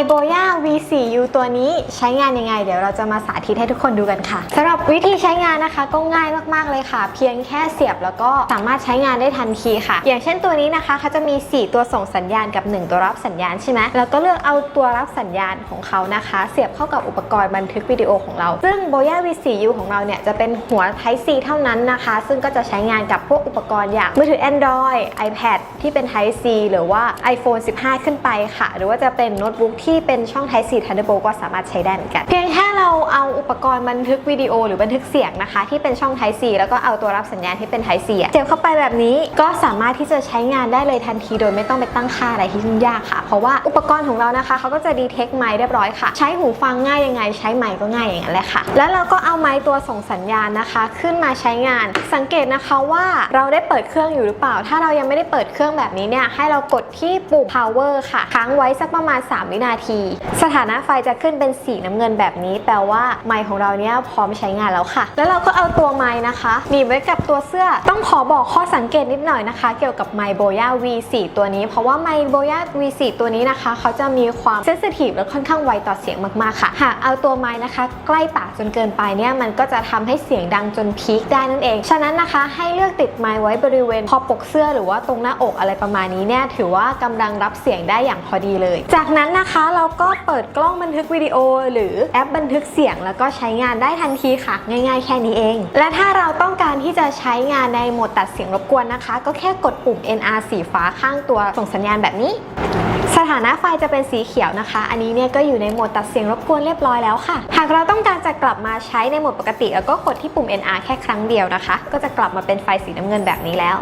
MyBoya V4U ตัวนี้ใช้งานยังไง เดี๋ยวเราจะมาสาธิตให้ทุกคนดูกันค่ะสำหรับวิธีใช้งานนะคะก็ง่ายมากๆเลยค่ะ เพียงแค่เสียบแล้วก็สามารถใช้งานได้ทันทีค่ะ อย่างเช่นตัวนี้นะคะเขาจะมี 4 ตัวส่งสัญญาณกับ 1 ตัวรับสัญญาณใช่ไหมแล้วก็เลือกเอาตัวรับสัญญาณของเขานะคะ เสียบเข้ากับอุปกรณ์บันทึกวิดีโอของเรา ซึ่ง Boya V4U ของเราเนี่ยจะเป็นหัว Type C เท่านั้นนะคะ ซึ่งก็จะใช้งานกับพวกอุปกรณ์อย่างมือถือ Android iPad ที่เป็น Type C หรือว่า iPhone 15 ขึ้นไปค่ะ หรือว่าจะเป็นโน้ตบุ๊กที่เป็นช่อง Type C Thunderbolt ก็สามารถใช้ได้เหมือนกัน เพียงแค่ เราเอาอุปกรณ์บันทึกวิดีโอหรือบันทึกเสียงนะคะ ที่เป็นช่อง Type C แล้วก็เอาตัวรับสัญญาณที่เป็น Type C เสียบเข้าไปแบบนี้ก็สามารถที่จะใช้งานได้เลยทันทีโดยไม่ต้องไปตั้งค่าอะไรที่ยุ่งยากค่ะ เพราะว่าอุปกรณ์ของเรานะคะเขาก็จะดีเทคไมค์เรียบร้อยค่ะ ใช้หูฟังง่ายยังไง ใช้ไมค์ก็ง่ายอย่างนั้นแหละค่ะ แล้วเราก็เอาไมค์ตัวส่งสัญญาณนะคะ ขึ้นมาใช้งาน สังเกตนะคะว่าเราได้เปิดเครื่องอยู่หรือเปล่า ถ้าเรายังไม่ได้เปิดเครื่องแบบนี้เนี่ยให้เรากดที่ปุ่ม power ค่ะ ค้างไว้สักประมาณ 3 วินาที สถานะไฟจะขึ้นเป็นสีน้ำเงินแบบนี้แปลว่าไมค์ของเราเนี่ยพร้อมใช้งานแล้วค่ะ แล้วเราก็เอาตัวไมค์นะคะหนีบไว้กับตัวเสื้อ ต้องขอบอกข้อสังเกตนิดหน่อยนะคะ เกี่ยวกับไมค์โบย่า V4 ตัวนี้ เพราะว่าไมค์โบย่า V4 ตัวนี้นะคะ เขาจะมีความเซนซิทีฟและค่อนข้างไวต่อเสียงมากๆค่ะ หากเอาตัวไมค์นะคะ ใกล้ปากจนเกินไปเนี่ยมันก็จะทำให้เสียงดังจนพีคได้นั่นเอง ฉะนั้นนะคะให้เลือกติดไมค์ไว้บริเวณพอปกเสื้อหรือว่าตรงหน้าอกอะไรประมาณนี้เนี่ยถือว่ากำลังรับเสียงได้อย่างพอดีเลย จากนั้นนะคะเราก็เปิดกล้องบันทึกวิดีโอ หรือแอปบันทึกทึกเสียง แล้วก็ใช้งานได้ทันทีค่ะ ง่าย ๆ แค่นี้เอง และถ้าเราต้องการที่จะใช้งานในโหมดตัดเสียงรบกวนนะคะ ก็แค่กดปุ่ม NR สีฟ้าข้างตัวส่งสัญญาณแบบนี้สถานะไฟจะเป็นสีเขียวนะคะ อันนี้เนี่ยก็อยู่ในโหมดตัดเสียงรบกวนเรียบร้อยแล้วค่ะ หากเราต้องการจะกลับมาใช้ในโหมดปกติ แล้วก็กดที่ปุ่ม NR แค่ครั้งเดียวนะคะ ก็จะกลับมาเป็นไฟสีน้ำเงินแบบนี้แล้ว